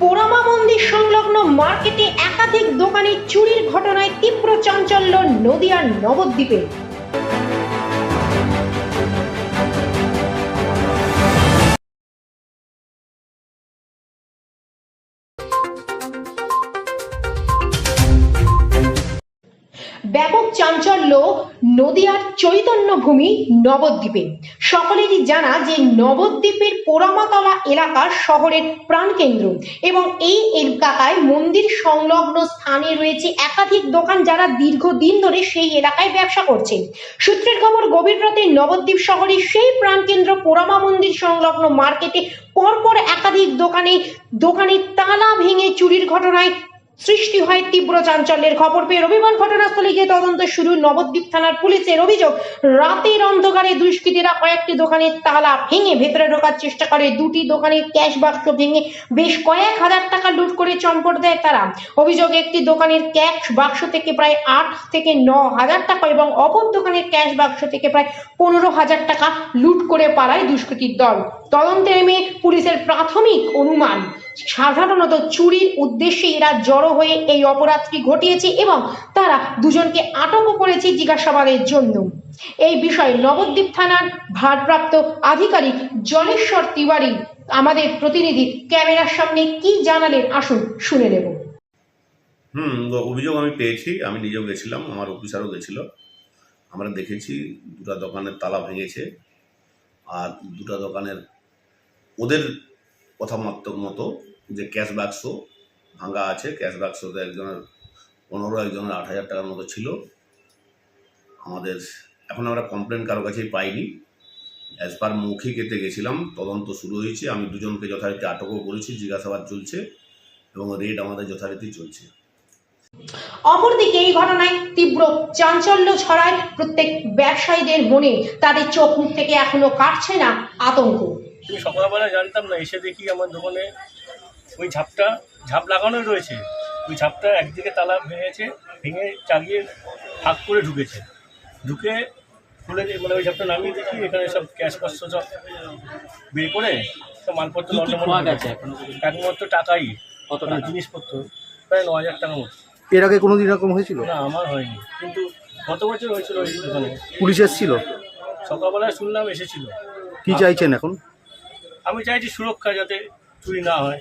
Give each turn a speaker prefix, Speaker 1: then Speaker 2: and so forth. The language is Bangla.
Speaker 1: পোড়ামা মন্দির সংলগ্ন মার্কেটে একাধিক দোকানে চুরির ঘটনায় তীব্র চাঞ্চল্য নদিয়ার নবদ্বীপে। ব্যাপক চাঞ্চল্য, নদিয়ার চৈতন্যভূমি নবদ্বীপে। সকলেরই জানা যে নবদ্বীপের পোড়ামাতলা এলাকা শহরের প্রাণকেন্দ্র এবং এই এলাকায় মন্দির সংলগ্ন স্থানে রয়েছে একাধিক দোকান যারা দীর্ঘদিন ধরে সেই এলাকায় ব্যবসা করছে। সূত্রের খবর, গভীর রাতে নবদ্বীপ শহরের সেই প্রাণকেন্দ্র পোড়ামা মন্দির সংলগ্ন মার্কেটে পরপর একাধিক দোকানে দোকানে তালা ভেঙে চুরির ঘটনায় সৃষ্টি হয় তীব্র চাঞ্চল্যের খবর পেয়ে রবিবার ঘটনাস্থলে গিয়ে তদন্ত শুরু। নবদ্বীপ থানার পুলিশের অভিযোগ, রাতের অন্ধকারে দুষ্কৃতীরা কয়েকটি দোকানের তালা ভেঙে ভেতরে ঢোকার চেষ্টা করে। দুটি দোকানের ক্যাশ বাক্স ভেঙে বেশ কয়েক হাজার টাকা লুট করে চম্পট দেয় তারা। অভিযোগ, একটি দোকানের ক্যাশ বাক্স থেকে প্রায় আট থেকে ন হাজার টাকা এবং অপর দোকানের ক্যাশ বাক্স থেকে প্রায় পনেরো হাজার টাকা লুট করে পালায় দুষ্কৃতীর দল। তদন্তে নেমে পুলিশের প্রাথমিক অনুমান। সাধারণত চুরির উদ্দেশ্যে এরা জড়ো হয়ে এই অপরাধটি ঘটিয়েছে এবং তারা দুজনকে আটকও করেছে জিজ্ঞাসাবাদের জন্য। এই বিষয়ে নবদ্বীপ থানার ভারপ্রাপ্ত আধিকারিক জলেশ্বর তিওয়ারি, আমাদের প্রতিনিধি ক্যামেরার সামনে কি জানালেন আসুন শুনে নেব।
Speaker 2: হুম অভিযোগ আমি পেয়েছি, আমি নিজেও গেছিলাম, আমার অফিসারও গেছিল। আমরা দেখেছি, দুটো দোকানের তালা ভেঙেছে, আর দুটো দোকানের ওদের কথা মতো যে ক্যাশ বাক্স ভাঙা আছে, ক্যাশ বাক্সতে একজনের পনেরো, একজনের আট হাজার টাকার মতো ছিল। আমাদের, এখন আমরা কমপ্লেন কারও কাছেই পাইনি। অ্যাজ পার মৌখিক এতে গেছিলাম, তদন্ত শুরু হয়েছে। আমি দুজনকে যথারীতি আটকও করেছি, জিজ্ঞাসাবাদ চলছে এবং রেড আমাদের যথারীতি চলছে।
Speaker 1: অপরদিকে এই ঘটনায় তীব্র চাঞ্চল্য ছড়ায় প্রত্যেক ব্যবসায়ীদের মনে। তাদের চোখ মুখ থেকে এখনও কাটছে না আতঙ্ক।
Speaker 3: আমি সকালবেলা জানতাম না এসে দেখি আমার দোকানে ওই ঝাপটা ঝাপ লাগানোই রয়েছে। ওই ঝাপটা একদিকে তালা ভেঙেছে ভেঙে চালিয়ে ফাঁক করে ঢুকেছে। ঢুকে খুলে মানে ওই ঝাপটা নামিয়ে দেখি এখানে সব ক্যাশ পাঁচশো সব বের করে সব মালপত্র
Speaker 4: গেছে
Speaker 3: একমাত্র টাকাই
Speaker 4: কত
Speaker 3: মানে
Speaker 4: টাকা?
Speaker 3: জিনিসপত্র প্রায় ন হাজার টাকার মতো।
Speaker 5: এর আগে কোনো দিন এরকম হয়েছিল?
Speaker 3: না আমার হয়নি। কিন্তু গত বছর হয়েছিল ওই দোকানে।
Speaker 5: পুলিশ এসেছিল?
Speaker 3: সকালবেলায় শুনলাম এসেছিল।
Speaker 5: কি চাইছেন এখন?
Speaker 3: আমি চাইছি সুরক্ষা যাতে চুরি না হয়।